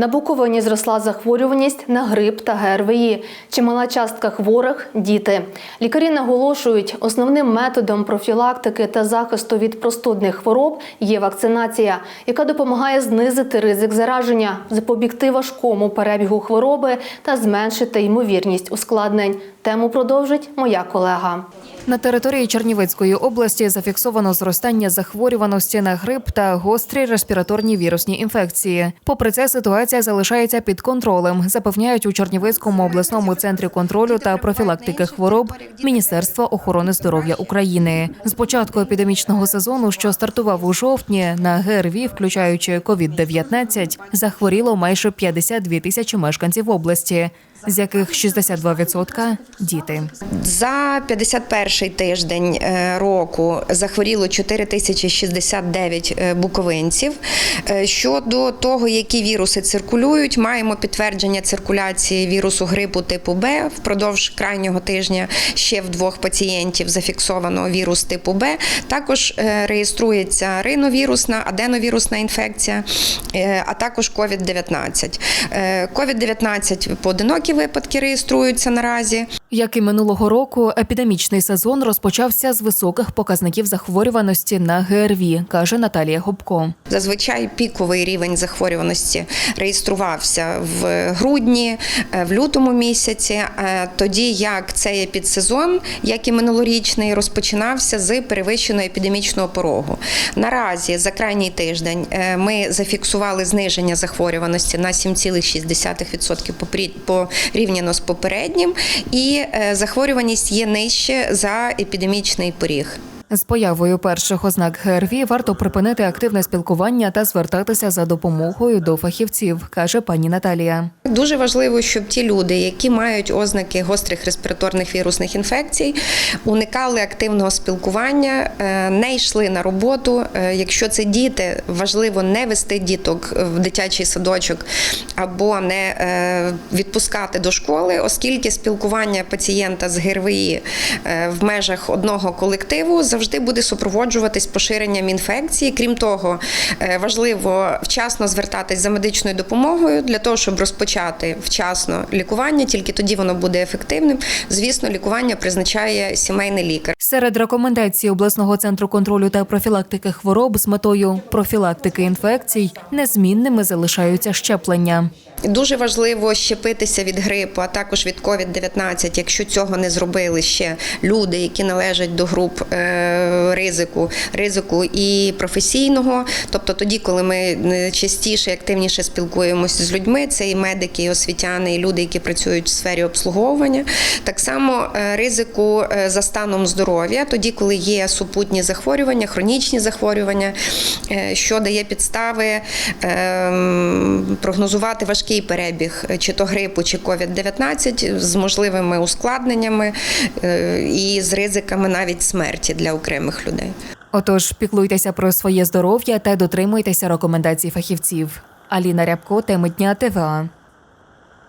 На Буковині зросла захворюваність на грип та ГРВІ. Чимала частка хворих діти. Лікарі наголошують, основним методом профілактики та захисту від простудних хвороб є вакцинація, яка допомагає знизити ризик зараження, запобігти важкому перебігу хвороби та зменшити ймовірність ускладнень. Тему продовжить моя колега. На території Чернівецької області зафіксовано зростання захворюваності на грип та гострі респіраторні вірусні інфекції. Попри це, ситуація залишається під контролем, запевняють у Чернівецькому обласному центрі контролю та профілактики хвороб Міністерства охорони здоров'я України. З початку епідемічного сезону, що стартував у жовтні, на ГРВІ, включаючи COVID-19, захворіло майже 52 тисячі мешканців області, з яких 62% – діти. За 51 тиждень е, року захворіло 4069 е, буковинців. Е, Щодо того, які віруси циркулюють, маємо підтвердження циркуляції вірусу грипу типу Б. Впродовж крайнього тижня ще в двох пацієнтів зафіксовано вірус типу Б. Також реєструється риновірусна, аденовірусна інфекція, а також COVID-19. Е, COVID-19 поодинокі випадки реєструються наразі. Як і минулого року, епідемічний сезон розпочався з високих показників захворюваності на ГРВІ, каже Наталія Губко. Зазвичай піковий рівень захворюваності реєструвався в грудні, е, в лютому місяці. е, Тоді як цей підсезон, як і минулорічний, розпочинався з перевищеного епідемічного порогу. Наразі за крайній тиждень е, ми зафіксували зниження захворюваності на 7,6% попрі- порівняно з попереднім, і е, захворюваність є нижче за епідемічний поріг. З появою перших ознак ГРВІ варто припинити активне спілкування та звертатися за допомогою до фахівців, каже пані Наталія. Дуже важливо, щоб ті люди, які мають ознаки гострих респіраторних вірусних інфекцій, уникали активного спілкування, е, не йшли на роботу. Е, Якщо це діти, важливо не вести діток в дитячий садочок або не е, відпускати до школи, оскільки спілкування пацієнта з ГРВІ в межах одного колективу завжди буде супроводжуватись поширенням інфекції. Крім того, важливо вчасно звертатись за медичною допомогою для того, щоб розпочати вчасно лікування. Тільки тоді воно буде ефективним. Звісно, лікування призначає сімейний лікар. Серед рекомендацій обласного центру контролю та профілактики хвороб з метою профілактики інфекцій незмінними залишаються щеплення. Дуже важливо щепитися від грипу, а також від COVID-19, якщо цього не зробили ще люди, які належать до груп е, ризику, ризику і професійного. Тобто тоді, коли ми е, частіше і активніше спілкуємося з людьми, це і медики, і освітяни, і люди, які працюють в сфері обслуговування. Так само е, ризику за станом здоров'я, тоді, коли є супутні захворювання, хронічні захворювання, що дає підстави ем, прогнозувати важкий перебіг е, чи то грипу, чи COVID-19 з можливими ускладненнями е, і з ризиками навіть смерті для окремих людей. Отож, піклуйтеся про своє здоров'я та дотримуйтеся рекомендацій фахівців. Аліна Рябко, теми дня ТВА.